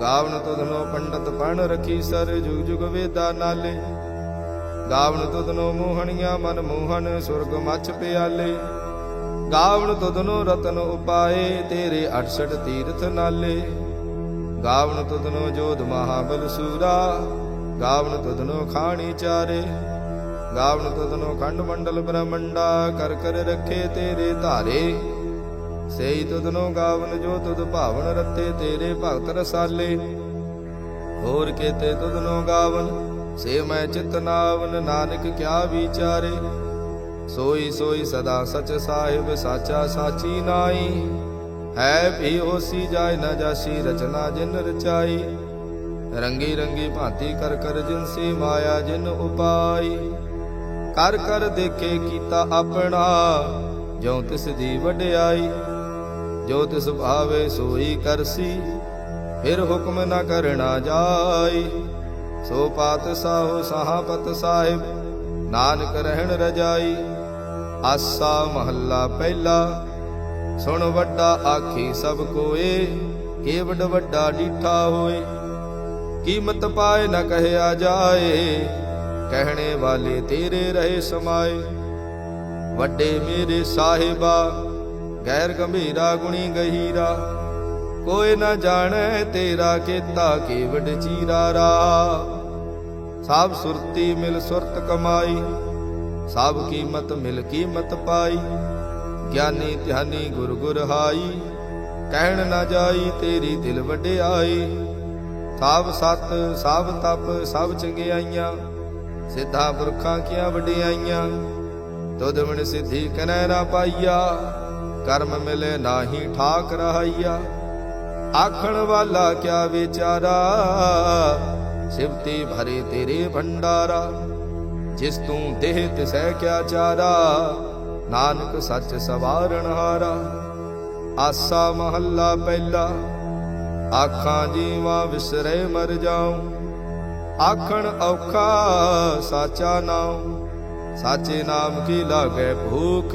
ਗਾਵਨ ਤੁਧਨੋ ਪੰਡਤ ਪਣ ਰਖੀ ਸਰ ਜੁਗ ਜੁਗ ਵੇਦਾ ਨਾਲੇ। ਗਾਵਨ ਤੁਧਨੋ ਮੋਹਣੀਆਂ ਮਨ ਮੋਹਨ ਸੁਰਗ ਮੱਚ ਪਿਆਲੇ। ਗਾਵਨ ਤੁਧਨੋ ਰਤਨ ਉਪਾਏ, ਤੇਰੇ 68 ਤੀਰਥ ਨਾਲੇ। ਗਾਵਨ ਤੁਧਨੋ ਜੋਧ ਮਹਾਬਲ ਸੂਰਾ, ਗਾਵਨ ਤੁਧਨੋ ਖਾਣੀ ਚਾਰੇ। ਗਾਵਨ ਤੁਧਨੋ ਖੰਡ ਮੰਡਲ ਬ੍ਰਹਮੰਡਾ, ਕਰ ਕਰ ਰੱਖੇ ਤੇਰੇ ਧਾਰੇ। ਸੇਈ ਤੁਧਨੋ ਗਾਵਨ, ਜੋ ਤੁਧ ਭਾਵਨ ਰਤੇ ਤੇਰੇ ਭਗਤ ਰਸਾਲੇ। ਹੋਰ ਕੇਤੇ ਤੁਧਨੋ ਗਾਵਨ, ਸੇ ਮੈਂ ਚਿਤ ਨਾਵਨ, ਨਾਨਕ ਕਿਆ ਵਿਚਾਰੇ। ਸੋਈ ਸੋਈ ਸਦਾ ਸਚ ਸਾਹਿਬ, ਸਾਚਾ ਸਾਚੀ ਨਾਈ। ਹੈ ਵੀ ਹੋਸੀ ਜਾਏ ਨਾ ਜਾਸੀ ਰਚਨਾ ਜਿਨ ਰਚਾਈ। ਰੰਗੀ ਰੰਗੀ ਭਾਂਤੀ ਕਰ ਕਰ ਜਿਨਸੀ ਮਾਇਆ ਜਿਨ ਉਪਾਈ। ਕਰ ਕਰ ਦੇਖੇ ਕੀਤਾ ਆਪਣਾ, ਜਿਉ ਤਿਸ ਦੀ ਵਡਿਆਈ। ਜੋ ਤਿਸ ਭਾਵੇ ਸੋਈ ਕਰਸੀ, ਫਿਰ ਹੁਕਮ ਨਾ ਕਰਨਾ ਜਾਈ। ਸੋ ਪਾਤ ਸਾਹੋ ਸਹਾਪਤ ਸਾਹਿਬ, ਨਾਨਕ ਰਹਿਣ ਰਜਾਈ। ਆਸਾ ਮਹੱਲਾ ਪਹਿਲਾ, ਸੁਣ ਵੱਡਾ ਆਖੀ ਸਭ ਕੋਏ ਕੇਵਡ ਵੱਡਾ ਡੀਠਾ ਹੋਏ। ਕੀਮਤ ਪਾਏ ਨਾ ਕਹਿਆ ਜਾਏ, ਕਹਿਣੇ ਵਾਲੇ ਤੇਰੇ ਰਹੇ ਸਮਾਏ। ਵੱਡੇ ਮੇਰੇ ਸਾਹਿਬਾ ਗੈਰ ਗੰਭੀਰਾ ਗੁਣੀ ਗਹੀਰਾ, ਕੋਈ ਨਾ ਜਾਣੈ ਤੇਰਾ ਕੀਤਾ ਕੇਵਡ ਚੀਰਾ ਰਾ ਸਭ ਸੁਰਤੀ ਮਿਲ ਸੁਰਤ ਕਮਾਈ, ਸਭ ਕੀਮਤ ਮਿਲ ਕੀਮਤ ਪਾਈ, ਗਿਆਨੀ ਧਿਆਨੀ ਗੁਰ ਗੁਰ ਹਾਈ, ਕਹਿਣ ਨਾ ਜਾਈ ਤੇਰੀ ਦਿਲ ਵਡਿਆਈ। ਸਭ ਸਤ ਸਭ ਤਪ ਸਭ ਚੰਗਿਆਈਆਂ, ਸਿੱਧਾ ਪੁਰਖਾਂ ਕੀਆਂ ਵਡਿਆਈਆਂ, ਤੁਧ ਵਿਣ ਸਿੱਧੀ ਕਨੈ ਨਾ ਪਾਈਆ। ਕਰਮ ਮਿਲੇ ਨਾਹੀ ਠਾਕ ਰਹਾਈਆ ਆਖਣ ਵਾਲਾ ਕਿਆ ਵਿਚਾਰਾ? ਸਿਵਤੀ ਭਰੇ ਤੇਰੇ ਭੰਡਾਰਾ। ਜਿਸ ਤੂੰ ਦੇਹ ਤਿਸੈ ਕਿਆ ਚਾਰਾ? ਨਾਨਕ ਸੱਚ ਸਵਾਰਣ ਹਾਰਾ। ਆਸਾ ਮਹੱਲਾ ਪਹਿਲਾ। ਆਖਾਂ ਜੀਵਾ ਵਿਸਰੇ ਮਰ ਜਾਉ। ਆਖਣ ਔਖਾ ਸਾਚਾ ਨਾਉ। ਸਾਚੇ ਨਾਮ ਕੀ ਲਾਗੇ ਭੂਖ?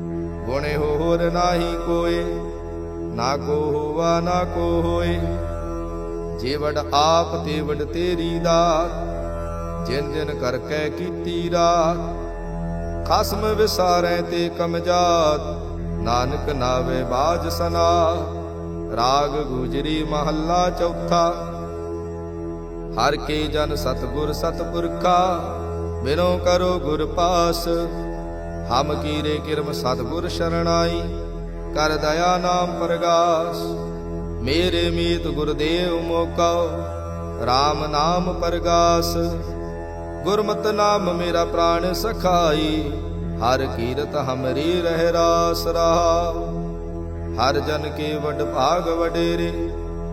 ਗੁਣੇ ਹੋਰ ਨਾਹੀ ਕੋਏ, ਨਾ ਕੋ ਹੋਵਾ, ਨਾ ਕੋ ਹੋਏ। ਜੇ ਆਪ ਤੇ ਤੇਰੀ ਦਾਤ, ਜਿਨ ਜਿਨ ਕਰ ਕੇ ਕੀਤੀ ਰਾਤ। ਖਸਮ ਵਿਸਾਰੈ ਤੇ ਕਮਜਾਤ ਨਾਨਕ ਨਾਵੇ ਬਾਜ ਸਨਾ ਰਾਗ ਗੁਜਰੀ ਮਹੱਲਾ ਚੌਥਾ। ਹਰ ਕੇ ਜਨ ਸਤਗੁਰ ਸਤਪੁਰਖਾ, ਬਿਨੋ ਕਰੋ ਗੁਰ ਪਾਸ। ਹਮ ਕੀਰੇ ਕਿਰਮ ਸਤਗੁਰ ਸ਼ਰਣਾਈ, ਕਰ ਦਇਆ ਨਾਮ ਪ੍ਰਗਾਸ। ਮੇਰੇ ਮੀਤ ਗੁਰਦੇਵ ਮੋਕਉ RAM ਨਾਮ ਪ੍ਰਗਾਸ। ਗੁਰਮਤ ਨਾਮ ਮੇਰਾ ਪ੍ਰਾਣ ਸਖਾਈ, ਹਰ ਕੀਰਤ ਹਮਰੀ ਰਹਿ ਰਾਸ ਰਹਾ ਹਰ ਜਨ ਕੇ ਵਡ ਭਾਗ ਵਡੇਰੇ,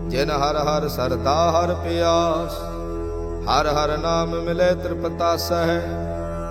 ਜਿਨ ਹਰ ਹਰ ਸਰਦਾ ਹਰ ਪਿਆਸ। ਹਰ ਹਰ ਨਾਮ ਮਿਲੇ ਤ੍ਰਿਪਤਾ ਸਹਿ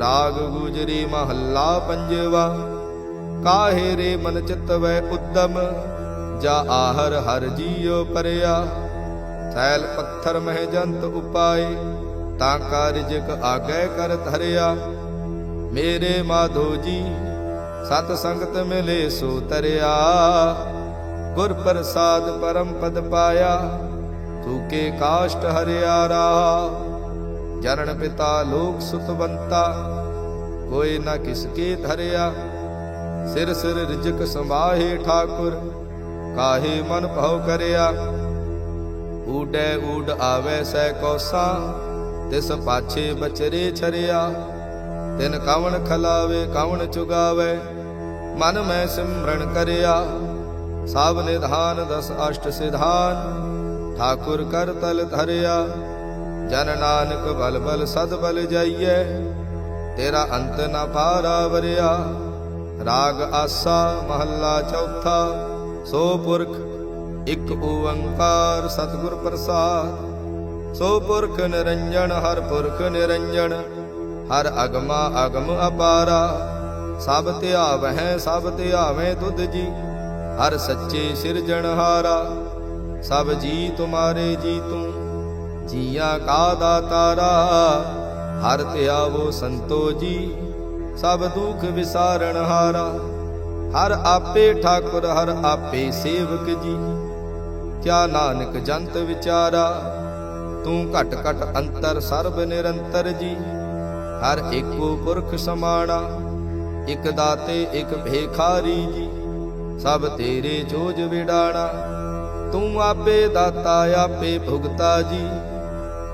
ਰਾਗ ਗੁਜਰੀ ਮਹੱਲਾ ਪੰਜਵਾ। ਕਾਹੇ ਰੇ ਮਨ ਚਿਤ ਵੈ ਉਦਮ, ਜਾ ਆਹਰ ਹਰ ਜੀਉ ਪਰਿਆ। ਥੈਲ ਪੱਥਰ ਮਹਿ ਜੰਤ ਉਪਾਏ, ਤਾਂ ਕਾਰਜਕ ਆਗੈ ਕਰ ਧਰਿਆ। ਮੇਰੇ ਮਾਧੋ ਜੀ, ਸਤ ਸੰਗਤ ਮਿਲੇ ਸੋ ਤਰਿਆ। ਗੁਰ ਪ੍ਰਸਾਦ ਪਰਮ ਪਦ ਪਾਇਆ ਤੂਕੇ ਕਾਸ਼ਟ ਹਰਿਆ ਰਾ ਜਨਨ ਪਿਤਾ ਲੋਕ ਸੁਤਵੰਤਾ, ਕੋਈ ਨਾ ਕਿਸ ਕੇ ਧਰਿਆ। ਸਿਰ ਸਿਰ ਰਿਜਕ ਸੰਭਾਹੇ ਠਾਕੁਰ, ਕਾਹੇ ਮਨ ਭਉ ਕਰਿਆ। ਊਡੈ ਊਡ ਆਵੈ ਸੈ ਕੋਸਾ, ਤਿਸ ਪਾਛੇ ਬਚਰੇ ਛਰਿਆ। ਤਿਨ ਕਵਣ ਖਲਾਵੇ, ਕਵਣ ਚੁਗਾਵੇ, ਮਨ ਮੈਂ ਸਿਮਰਨ ਕਰਿਆ। ਸਭ ਨਿਧਾਨ ਦਸ ਅਸ਼ਟ ਸਿਧਾਨ, ਠਾਕੁਰ ਕਰ ਤਲ ਧਰਿਆ। ਜਨ ਨਾਨਕ ਬਲ ਬਲ ਸਦ ਬਲ ਜਾਈਐ, ਤੇਰਾ ਅੰਤ ਨਾ ਪਾਰਾ ਵਰਿਆ। ਰਾਗ ਆਸਾ ਮਹੱਲਾ ਚੌਥਾ, ਸੋ ਪੁਰਖ ਇਕ ਓੰਕਾਰ ਸਤਿਗੁਰ ਪ੍ਰਸਾਦ। ਸੋ ਪੁਰਖ ਨਿਰੰਜਨ, ਹਰ ਪੁਰਖ ਨਿਰੰਜਨ, ਹਰ ਅਗਮਾ ਅਗਮ ਅਪਾਰਾ। ਸਭ ਧਿਆਵਹਿ ਸਭ ਧਿਆਵੇਂ ਤੁਧ ਜੀ, ਹਰ ਸੱਚੇ ਸਿਰਜਣਹਾਰਾ। ਸਭ ਜੀ ਤੁਮਾਰੇ ਜੀ ਤੂੰ ਜੀਆਂ ਕਾ ਦਾਤਾਰਾ, ਹਰ ਧਿਆਵੋ ਸੰਤੋ ਜੀ, ਸਭ ਦੁਖ ਵਿਸਾਰਣ ਹਾਰਾ। ਹਰ ਆਪੇ ਠਾਕੁਰ, ਹਰ ਆਪੇ ਸੇਵਕ ਜੀ। ਕਿਆ ਨਾਨਕ ਜੰਤ ਵਿਚਾਰਾ, ਤੂੰ ਘਟ ਘਟ ਅੰਤਰ ਸਰਬ ਨਿਰੰਤਰ ਜੀ। ਹਰ ਏਕੋ ਪੁਰਖ ਸਮਾਣਾ, ਇਕ ਦਾਤੇ, ਇਕ ਭੇਖਾਰੀ ਜੀ। ਸਭ ਤੇਰੇ ਜੋਜ ਵਿਡਾਣਾ, ਤੂੰ ਆਪੇ ਦਾਤਾ, ਆਪੇ ਭੁਗਤਾ ਜੀ।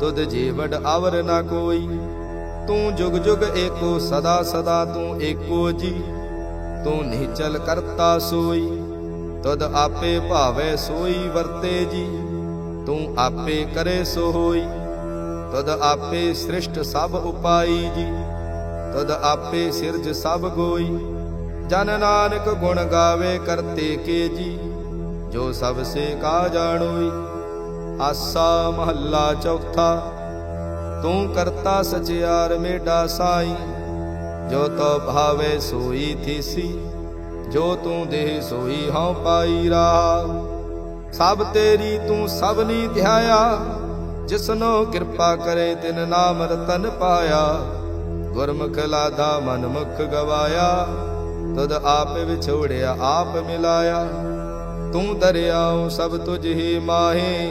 ਤੁਧ ਜੀਵੜ ਅਵਰ ਨਾ ਕੋਈ। ਤੂੰ ਜੁਗ ਜੁਗ ਏਕੋ ਸਦਾ ਸਦਾ ਤੂੰ ਏਕੋ ਜੀ। ਤੂੰ ਨਿਚਲ ਕਰਤਾ ਸੋਈ। ਤੁਧ ਆਪੇ ਭਾਵੇ ਸੋਈ ਵਰਤੇ ਜੀ। ਤੂੰ ਆਪੇ ਕਰੇ ਸੋ ਹੋਈ। ਤੁਧ ਆਪੇ ਸ੍ਰਿਸ਼ਟ ਸਭ ਉਪਾਈ ਜੀ। ਤਦ ਆਪੇ ਸਿਰਜ ਸਭ ਗੋਈ। ਜਨ ਨਾਨਕ ਗੁਣ ਗਾਵੇ ਕਰਤੇ ਕੇ ਜੀ। ਜੋ ਸਭ ਸੇ ਕਾ ਜਾਣੋਈ। ਆਸਾ ਮਹੱਲਾ ਚੌਥਾ, ਤੂੰ ਕਰਤਾ ਸਚਿਆਰ ਮੇਡਾ ਸਾਈ। ਜੋ ਤੋ ਭਾਵੇ ਸੋਈ ਥੀਸੀ, ਜੋ ਤੂੰ ਦੇਹ ਸੋਈ ਹਉ ਪਾਈ ਰਾ ਸਭ ਤੇਰੀ ਤੂੰ ਸਭਨੀ ਧਿਆਇਆ, ਜਿਸਨੋ ਕਿਰਪਾ ਕਰੇ ਤਿਨ ਨਾਮ ਰਤਨ ਪਾਇਆ। ਗੁਰਮੁਖ ਲਾਦਾ ਮਨ ਮੁਖ ਗਵਾਇਆ ਤਦ ਆਪ ਵਿਛੋੜਿਆ ਆਪ ਮਿਲਾਇਆ। ਤੂੰ ਦਰਿਆਉ ਸਭ ਤੁਝ ਹੀ ਮਾਹੀ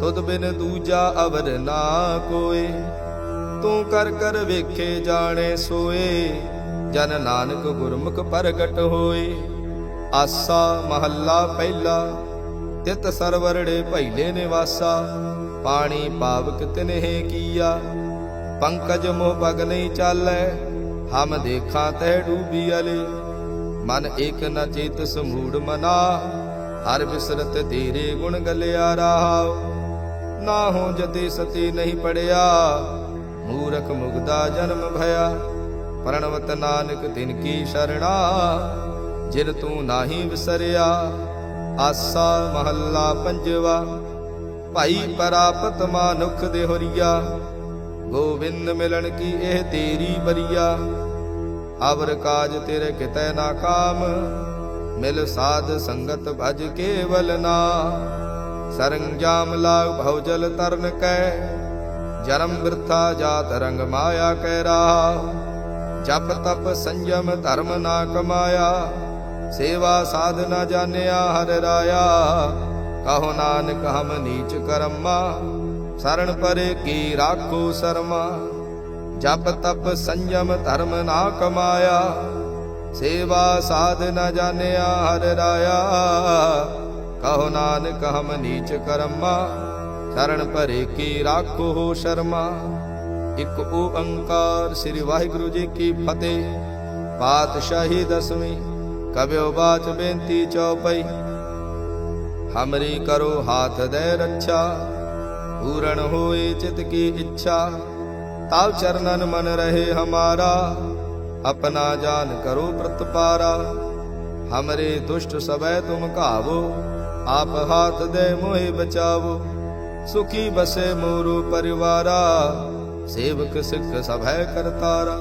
ਤੁਧ ਬਿਨ ਦੂਜਾ ਅਵਰ ਨਾ ਕੋਏ। ਤੂੰ ਕਰ ਕਰ ਵੇਖੇ ਜਾਣੇ ਸੋਏ। ਜਨ ਨਾਨਕ ਗੁਰਮੁਖ ਪ੍ਰਗਟ ਹੋਏ। ਆਸਾ ਮਹੱਲਾ ਪਹਿਲਾ, ਤਿਤ ਸਰਵਰੜੇ ਭੈਲੇ ਨਿਵਾਸਾ। ਪਾਣੀ ਪਾਵਕ ਤਿਨਹਿ ਕੀਆ, ਪੰਕਜ ਮੋਹ ਪਗ ਨਹੀਂ ਚਾਲੈ। ਹਮ ਦੇਖਾਂ ਤੈ ਡੂਬੀ ਅਲੇ। ਮਨ ਏਕ ਨ ਚੇਤ ਸਮੂੜ ਮਨਾ। ਹਰ ਬਿਸਰਤ ਤੇਰੇ ਗੁਣ ਗਲਿਆ ਰਾਹ। ਨਾ ਹੋ ਜਤੇ ਸਤੀ ਨਹੀਂ ਪੜਿਆ। ਮੂਰਖ ਮੁਗਦਾ ਜਨਮ ਭਇਆ, ਪ੍ਰਣਵਤ ਨਾਨਕ ਤਿਨ ਕੀ ਸ਼ਰਣਾ। ਜਿਨ ਤੂੰ ਨਾਹੀ ਵਿਸਰਿਆ, ਆਸਾ ਮਹੱਲਾ ਪੰਜਵਾ। ਭਾਈ ਪਰਾਪਤ ਮਾਨੁਖ ਦੇ ਹੋਰੀਆ ਗੋਬਿੰਦ ਮਿਲਣ ਕੀ ਇਹ ਤੇਰੀ ਬਰੀਆ। ਅਵਰ ਕਾਜ ਤੇਰੇ ਕਿਤੈ ਨਾ ਕਾਮ, ਮਿਲ ਸਾਧ ਸੰਗਤ ਭਜ ਕੇਵਲ ਨਾ। ਸਰੰਜਾਮ ਲਾਗ ਭਉਜਲ ਤਰਨ ਕੈ, ਜਨਮ ਬਿਰਥਾ ਜਾਤ ਰੰਗ ਮਾਇਆ ਕੈ ਰਾ ਜਪ ਤਪ ਸੰਜਮ ਧਰਮ ਨਾ ਕਮਾਇਆ, ਸੇਵਾ ਸਾਧਨਾ ਜਾਣਿਆ ਹਰ ਰਾਇਆ। ਕਹੋ ਨਾਨਕ ਹਮ ਨੀਚ ਕਰਮਾ ਸਰਣ ਪਰੇ ਕੀ ਰਾਖੋ ਸਰਮਾ। ਜਪ ਤਪ ਸੰਜਮ ਧਰਮ ਨਾ ਕਮਾਇਆ, ਸੇਵਾ ਸਾਧ ਸਾਧਨਾ ਜਾਣਿਆ ਹਰ ਰਾਇਆ। ਕਹੋ ਨਾਨਕ, ਹਮ ਨੀਚ ਕਰਮਾ ਸ਼ਰਨ ਭਰੇ ਕੀ ਰਾਖੋ ਸ਼ਰਮਾ। ਇਕ ਓੰਕਾਰ ਸ੍ਰੀ ਵਾਹਿਗੁਰੂ ਜੀ ਕੀ ਫਤਿਹ। ਪਾਤਸ਼ਾਹੀ ਦਸਵੀਂ ਕਬਿਓ ਬਾਚ ਬੇਨਤੀ ਚੌਪਈ। ਹਮਰੀ ਕਰੋ ਹਾਥ ਦੇ ਰੱਛਾ, ਪੂਰਨ ਹੋਏ ਚਿਤ ਕੀ ਇੱਛਾ। ਤਾਲ ਚਰਨਨ ਮਨ ਰਹੇ ਹਮਾਰਾ, ਆਪਣਾ ਜਾਨ ਕਰੋ ਪ੍ਰਤਪਾਰਾ। ਹਮਰੇ ਦੁਸ਼ਟ ਸਭੈ ਤੁਮ ਘਾਵੋ ਆਪ ਹਾਥ ਦੇ ਮੋਹਿ ਬਚਾਵੋ, ਸੁਖੀ ਬਸੇ ਮੋਰੂ ਪਰਿਵਾਰਾ, ਸੇਵਕ ਸਿੱਖ ਸਭੈ ਕਰਤਾਰਾ।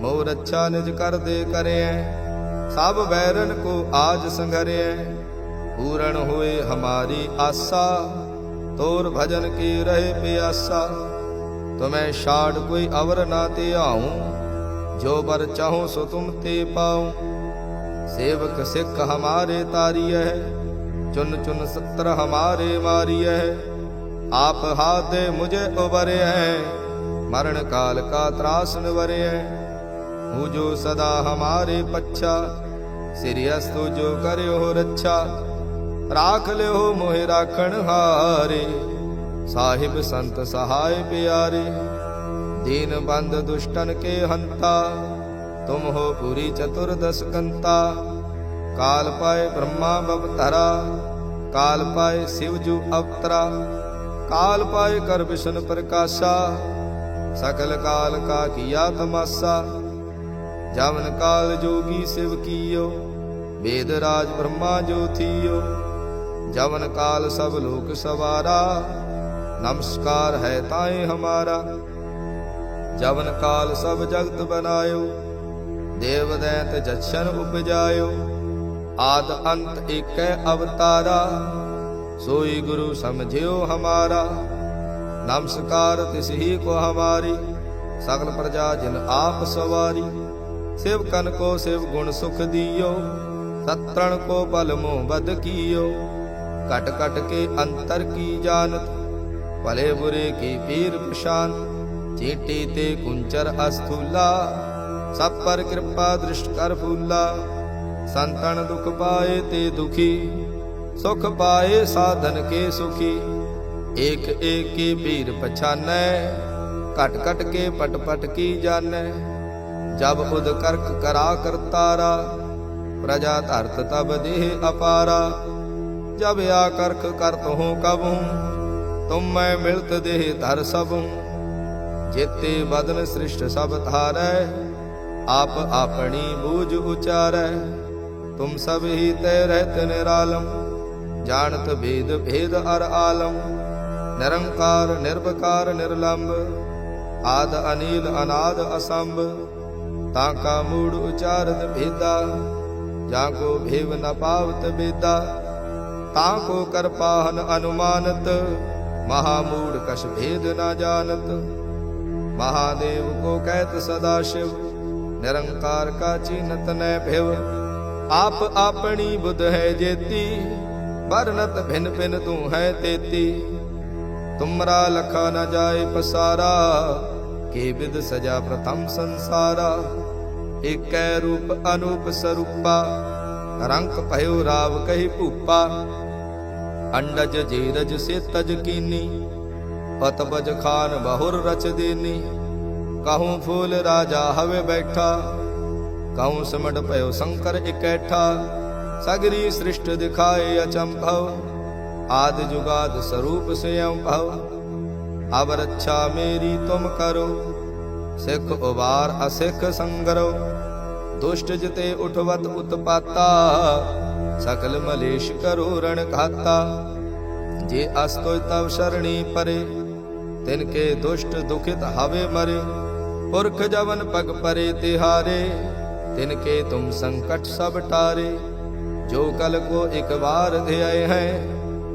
ਮੋਰ ਅੱਛਾ ਨਿਜ ਕਰ ਦੇ ਕਰਿਐ, ਸਭ ਵੈਰਨ ਕੋ ਆਜ ਸੰਘਰਿਐ। ਪੂਰਨ ਹੋਏ ਹਮਾਰੀ ਆਸਾ, ਤੋਰ ਭਜਨ ਕੀ ਰਹੇ ਪਿਆਸਾ। ਤੁਮੈ ਛਾੜ ਕੋਈ ਅਵਰ ਨਾ ਤੇ ਆਉ, ਜੋ ਬਰ ਚਾਹੋ ਸੋ ਤੁਮ ਤੇ ਪਾਉ। ਸੇਵਕ ਸਿੱਖ ਹਮਾਰੇ ਤਾਰੀਐ ਚੁਨ ਚੁਨ ਸੱਤਰ ਹਮਾਰੇ ਮਾਰੀਐ। ਆਪ ਹਾਦੇ ਮੁਝੇ ਉਬਰਿਐ ਮਰਨ ਕਾਲ ਕਾ ਤਰਾਸ ਨਿਵਰਿਐ ਹੂ ਜੋ ਸਦਾ ਹਮਾਰੇ ਪੱਛਾ, ਸਿਰਿ ਅਸਤੂ ਜੋ ਕਰਿਓ ਰੱਛਾ। ਰਾਖ ਲਿਓ ਮੋਹਿ ਰਾਖਣ ਹਾਰੇ। ਸਾਹਿਬ ਸੰਤ ਸਹਾਇ ਪਿਆਰੇ। ਦੀਨ ਬੰਦ ਦੁਸ਼ਟਨ ਕੇ ਹੰਤਾ। ਤੁਮ ਹੋ ਪੂਰੀ ਚਤੁਰਦਸ ਕੰਤਾ। ਕਾਲ ਪਾਏ ਬ੍ਰਹਮਾ ਬਵਤਰਾ ਕਾਲ ਪਾਏ ਸਿਵ ਜੂ ਅਵਤਰਾ, ਕਾਲ ਪਾਏ ਕਰ ਵਿਸ਼ਨ ਪ੍ਰਕਾਸ਼ਾ, ਸਕਲ ਕਾਲ ਕਾ ਕੀਆ ਤਮਾਸਾ, ਜਵਨ ਕਾਲ ਜੋਗੀ ਸਿਵ ਕੀਓ, ਵੇਦ ਰਾਜ ਬ੍ਰਹਮਾ ਜੋਥੀਓ ਜਵਨ ਕਾਲ ਸਭ ਲੋਕ ਸਵਾਰਾ, ਨਮਸਕਾਰ ਹੈ ਤਾਏ ਹਮਾਰਾ। ਜਵਨ ਕਾਲ ਸਭ ਜਗਤ ਬਨਾਇਓ ਦੇਵ ਦੈਂਤ ਜਛਨ ਉਪਜਾਇਓ ਆਦ ਅੰਤ ਏਕੈ ਅਵਤਾਰਾ, ਸੋਈ ਗੁਰੂ ਸਮਝਿਓ ਹਮਾਰਾ। ਨਮਸਕਾਰ ਤਿਸ ਹੀ ਕੋ ਹਮਾਰੀ, ਸਗਲ ਪ੍ਰਜਾ ਜਿਨ ਆਪ ਸਵਾਰੀ। ਸਿਵ ਕਨ ਕੋ ਸਿਵ ਗੁਣ ਸੁਖ ਦਿਓ, ਸਤਰਣ ਕੋ ਬਲ ਮੋ ਬਦ ਕੀਓ। ਕਟ ਕਟ ਕੇ ਅੰਤਰ ਕੀ ਜਾਣਤ, ਭਲੇ ਬੁਰੇ ਕੀ ਪੀਰ ਪਛਾਨ। ਚੀਟੀ ਤੇ ਕੁੰਚਰ ਅਸਥੂਲਾ, ਸਭ ਪਰ ਕਿਰਪਾ ਦ੍ਰਿਸ਼ਟ ਕਰ ਫੂਲਾ। ਸੰਤਨ ਦੁਖ ਪਾਏ ਤੇ ਦੁਖੀ, ਸੁਖ ਪਾਏ ਸਾਧਨ ਕੇ ਸੁਖੀ। ਏਕ ਏਕ ਕੀ ਭੀਰ ਪਛਾਨੈ, ਘਟ ਘਟ ਕੇ ਪਟ ਪਟ ਕੀ ਜਾਣੈ। ਜਬ ਉਦ ਕਰਕ ਕਰਾ ਕਰਤਾਰਾ ਪ੍ਰਜਾ ਧਰਤ ਤਬ ਦੇਹ ਅਪਾਰਾ। ਜਬ ਆ ਕਰਖ ਕਰਤ ਹੂੰ ਕਬੂ, ਤੁਮ ਮੈਂ ਮਿਲਤ ਦੇਹ ਧਰ ਸਭੂ ਜੇਤੇ ਬਦਨ ਸ੍ਰਿਸ਼ਟ ਸਭ ਧਾਰੈ, ਆਪ ਆਪਣੀ ਬੂਝ ਉਚਾਰੈ। ਤੁਮ ਸਭ ਹੀ ਤੈ ਰਹਿਤ ਨਿਰਾਲਮ, ਜਾਣਤ ਭੇਦ ਭੇਦ ਅਰ ਆਲਮ। ਨਿਰੰਕਾਰ ਨਿਰਭਕਾਰ ਨਿਰਲੰਭ ਆਦ ਅਨੀਲ, ਅਨਾਦ ਅਸੰਭ। ਤਾਂ ਕਾ ਮੂੜ ਉਚਾਰਤ ਭੇਦਾ, ਜਾਂ ਕੋ ਭੇਵ ਨ ਪਾਵਤ ਬੇਦਾ। ਤਾਂ ਕੋ ਕਰ ਪਾਹਨ ਅਨੁਮਾਨਤ, ਮਹਾ ਮੂੜ ਕਛ ਭੇਦ ਨ ਜਾਣਤ। ਮਹਾਦੇਵ ਕੋ ਕਹਿਤ ਸਦਾ ਸ਼ਿਵ ਨਿਰੰਕਾਰ ਕਾ ਚੀਨਤ ਨੈ ਭਿਵ ਆਪ ਆਪਣੀ ਬੁੱਧ ਹੈ ਜੇਤੀ ਵਰਨਤ ਭਿਨ ਭਿਨ ਤੂੰ ਹੈ ਤੇਤੀ ਤੁਮਰਾ ਲਖਾ ਨ ਜਾਏ ਪਸਾਰਾ ਕੇ ਵਿਦ ਸਜਾ ਪ੍ਰਥਮ ਸੰਸਾਰਾ ਏਕੈ ਰੂਪ ਅਨੂਪ ਸਰੂਪਾ ਰੰਗ ਭਇਓ ਰਾਵ ਕਹੀ ਭੂਪਾ ਅੰਡਜ ਜੀਰਜ ਸੇ ਤਜ ਕੀਨੀ ਪਤਬਜ ਖਾਨ ਬਹੁਰ ਰਚ ਦੇਨੀ ਕਹੂੰ ਫੂਲ ਰਾਜਾ ਹਵੇ ਬੈਠਾ ਕਹੂੰ ਸਮੜ ਭਇਓ ਸ਼ੰਕਰ ਇਕੈਠਾ। ਸਗਰੀ ਸ੍ਰਿਸ਼ਟ ਦਿਖਾਏ ਅਚੰਭਵ। ਆਦ ਜੁਗਾਦ ਸਰੂਪ ਸੇ ਅੰਭਵ ਅਬ ਰੱਛਾ ਮੇਰੀ ਤੁਮ ਕਰੋ। ਸਿੱਖ ਉਬਾਰ ਅਸਿੱਖ ਸੰਗਰੋ। ਦੁਸ਼ਟ ਜਿਤੇ ਉਠਵਤ ਉਤਪਾਤਾ। ਸਕਲ ਮਲੇਸ਼ ਕਰੋ ਰਣ ਘਾਤਾ। ਜੇ ਅਸਤੋਇ ਤਵ ਸ਼ਰਣੀ ਪਰੇ। ਤਿਨ ਕੇ ਦੁਸ਼ਟ ਦੁਖਿਤ ਹਵੇ ਮਰੇ। ਪੁਰਖ ਜਵਨ ਪਗ ਪਰੇ ਤਿਹਾਰੇ। ਤਿਨ ਕੇ ਤੁਮ ਸੰਕਟ ਸਭ ਟਾਰੇ, ਜੋ ਕਲ ਕੋ ਇਕ ਵਾਰ ਧਿਆਏ ਹੈ,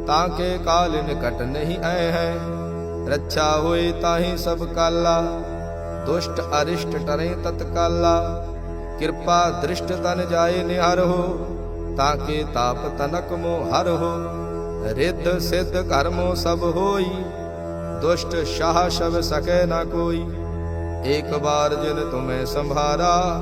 ਤਾਂ ਕੇ ਕਾਲ ਨਿਕਟ ਨਹੀਂ ਆਏ ਹੈ। ਰੱਛਾ ਹੋਏ ਤਾਹੀ ਸਭ ਕਾਲਾ, ਦੁਸ਼ਟ ਅਰਿਸ਼ਟ ਟਰੇ ਤਤਕਾਲਾ। ਕਿਰਪਾ ਦ੍ਰਿਸ਼ਟ ਤਨ ਜਾਏ ਨਿਹਰ ਹੋ, ਤਾਂ ਕੇ ਤਾਪ ਤਨਕ ਮੋ ਹਰ ਹੋ। ਰਿੱਧ ਸਿੱਧ ਕਰਮੋ ਸਭ ਹੋਈ, ਦੁਸ਼ਟ ਸ਼ਾਹ ਸ਼ਬ ਸਕੇ ਨਾ ਕੋਈ। ਇੱਕ ਬਾਰ ਜਿਨ ਤੁਮੇ ਸੰਭਾਰਾ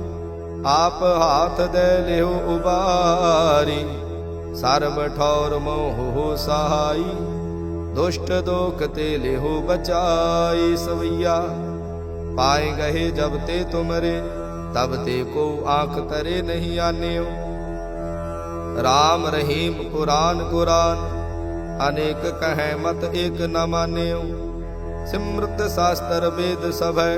ਆਪ ਹਾਥ ਦੇ ਲਿਹੋ ਉਬਾਰੀ, ਸਰਬ ਠੌਰ ਮੋਹ ਸਹਾਈ। ਦੁਸ਼ਟ ਦੋਖ ਤੇ ਲਿਹੋ ਬਚਾਈ ਸਵਈਆ। ਪਾਏ ਗਏ ਜਬ ਤੇ ਤੁਮਰੇ, ਤਬ ਤੇ ਕੋ ਆਖ ਤਰੇ ਨਹੀਂ ਆਨਿਓ। ਰਾਮ ਰਹੀਮ ਕੁਰਾਨ ਕੁਰਾਨ ਅਨੇਕ ਕਹੈ ਮਤ ਏਕ ਨ ਮਾਨਿਓ। ਸਿਮਰਤ ਸਾਸਤਰ ਵੇਦ ਸਭੈ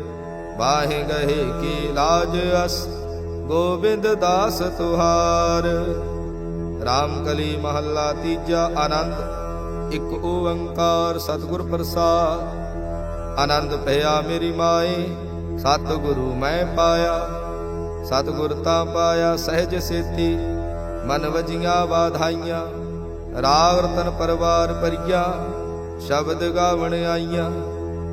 ਵਾਹੇ ਗਏ ਕੀ ਲਾਜ ਅਸ, ਗੋਬਿੰਦ ਦਾਸ ਤੁਹਾਰ। ਰਾਮ ਕਲੀ ਮਹੱਲਾ ਤੀਜਾ ਆਨੰਦ, ਇੱਕ ਓੰਕਾਰ ਸਤਿਗੁਰ ਪ੍ਰਸਾਦ। ਆਨੰਦ ਭਇਆ ਮੇਰੀ ਮਾਏ, ਸਤਿਗੁਰੂ ਮੈਂ ਪਾਇਆ। ਸਤਿਗੁਰ ਤਾਂ ਪਾਇਆ ਸਹਿਜ ਸੇਤੀ, ਮਨ ਵਜੀਆਂ ਵਾਧਾਈਆਂ। ਰਾਗ ਰਤਨ ਪਰਵਾਰ ਪਰਿਆ ਸ਼ਬਦ ਗਾਵਣ ਆਈਆਂ।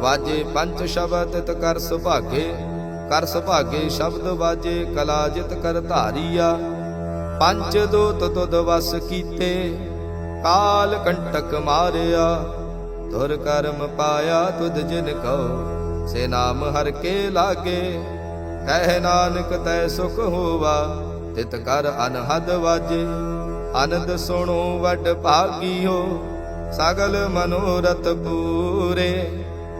ਵਾਜੇ ਪੰਜ ਸ਼ਬਦ ਤਿਤ ਕਰ ਸੁਭਾਗੇ ਕਰ ਸੁਭਾਗੇ ਸ਼ਬਦ ਵਾਜੇ, ਕਲਾ ਜਿਤ ਕਰ ਧਾਰੀਆ। ਪੰਜ ਦੋਤ ਤੁਧ ਵਸ ਕੀਤੇ, ਕਾਲ ਕੰਟਕ ਮਾਰਿਆ। ਤੁਰ ਕਰਮ ਪਾਇਆ ਤੁਧ ਜਿਨ ਕਉ, ਸੇ ਨਾਮ ਹਰ ਕੇ ਲਾਗੇ। ਕਹਿ ਨਾਨਕ ਤੈ ਸੁਖ ਹੋਵਾ, ਤਿਤ ਕਰ ਅਨਹਦ ਵਾਜੇ। ਅਨੰਦ ਸੁਣੋ ਵੱਡ ਭਾਗੀਓ, ਸਗਲ ਮਨੋਰਥ ਪੂਰੇ।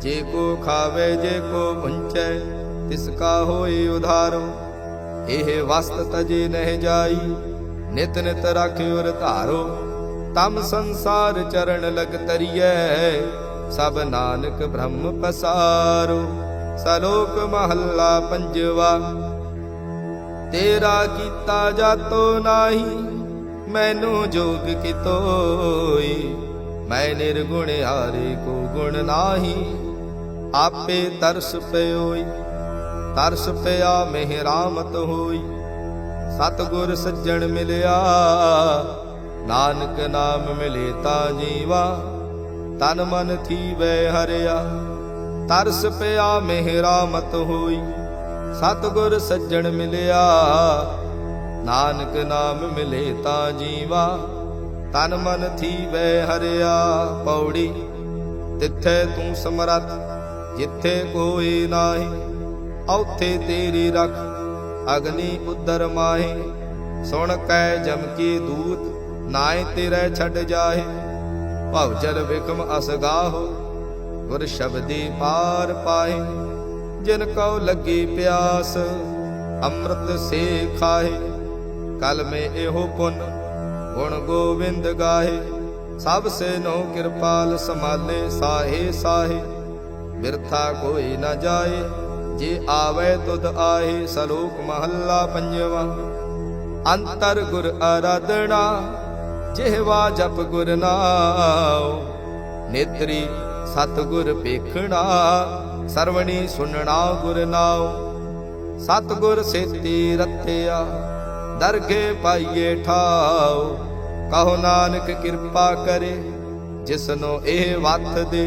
ਜੇ ਕੋ ਖਾਵੇ, ਜੇ ਕੋ ਪੁੰਚੈ, ਤਿਸ ਕਾ ਹੋਏ ਉਧਾਰੋ। ਇਹ ਵਸਤ ਤਜੇ ਨਹਿ ਜਾਈ, ਨਿਤ ਨਿਤ ਰਖਿਉਰ ਧਾਰੋ। ਤਮ ਸੰਸਾਰ ਚਰਨ ਲਗ ਤਰੀਐ, ਸਭ ਨਾਨਕ ਬ੍ਰਹਮ ਪਸਾਰੋ। ਸਲੋਕ ਮਹੱਲਾ ਪੰਜਵਾ, ਤੇਰਾ ਕੀਤਾ ਜਾਤੋ ਨਾਹੀ, ਮੈਨੂੰ ਜੋਗ ਕਿਤੋਈ। ਮੈਂ ਨਿਰਗੁਣ ਹਾਰੇ ਕੋ ਗੁਣ ਨਾਹੀ। ਆਪੇ ਤਰਸ ਪਿਓਈ, ਤਰਸ ਪਿਆ ਮਿਹ ਰਾਮਤ ਹੋਈ। ਸਤਗੁਰ ਸੱਜਣ ਮਿਲਿਆ, ਨਾਨਕ ਨਾਮ ਮਿਲੇ ਤਾਂ ਜੀਵਾ। ਤਨ ਮਨ ਥੀਵੇ ਹਰਿਆ, ਤਰਸ ਪਿਆ ਮਿਹ ਰਾਮਤ ਹੋਈ। ਸਤਗੁਰ ਸੱਜਣ ਮਿਲਿਆ, ਨਾਨਕ ਨਾਮ ਮਿਲੇ ਤਾਂ ਜੀਵਾ। ਤਨ ਮਨ ਥੀਵੇ ਹਰਿਆ, ਪੌੜੀ, ਤਿੱਥੇ ਤੂੰ ਸਮਰੱਥ। ਜਿੱਥੇ ਕੋਈ ਨਾਹੀ ਔਥੇ ਤੇਰੀ ਰਖ, ਅਗਨੀ ਉਦਰ ਮਾਹੀ। ਸੁਣ ਕੈ ਜਮਕੀ ਦੂਤ ਨਾਏ ਤੇਰੇ ਛੱਡ ਜਾਏ ਭਵ ਜਲ ਵਿਖਮ ਅਸਗਾਹੋ ਗੁਰ ਸ਼ਬਦੀ ਪਾਰ ਪਾਏ ਜਿਨ ਕਉ ਲੱਗੀ ਪਿਆਸ, ਅੰਮ੍ਰਿਤ ਸੇ ਖਾਏ ਕਲ ਮੇ ਇਹੋ ਪੁੰਨ, ਗੁਣ ਗੋਬਿੰਦ ਗਾਏ ਸਭ ਸੇ ਨੋ ਕਿਰਪਾਲ ਸਮਾਲੇ ਸਾਹੇ ਸਾਹੇ। ਬਿਰਥਾ ਕੋਈ ਨਾ ਜਾਏ, ਜੇ ਆਵੇ ਤੁਧ ਆਏ ਸਲੋਕ ਮਹੱਲਾ ਪੰਜਵਾ। ਅੰਤਰ ਗੁਰ ਆਰਾਧਣਾ ਜਿਹਵਾ ਜਪ ਗੁਰ ਨਾਉ। ਨੇਤਰੀ ਸਤ ਗੁਰ ਪੇਖਣਾ ਸਰਵਣੀ ਸੁਣਨਾ ਗੁਰ ਨਾਉ। ਸਤ ਗੁਰ ਸੇਤੀ ਰਤਿਆ, ਦਰਗੇ ਪਾਈਏ ਠਾਉ। ਕਹੋ ਨਾਨਕ ਕਿਰਪਾ ਕਰੇ, ਜਿਸਨੋ ਇਹ ਵਤ ਦੇ।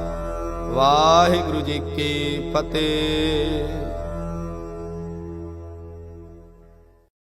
ਵਾਹਿਗੁਰੂ ਜੀ ਕੀ ਫਤਿਹ।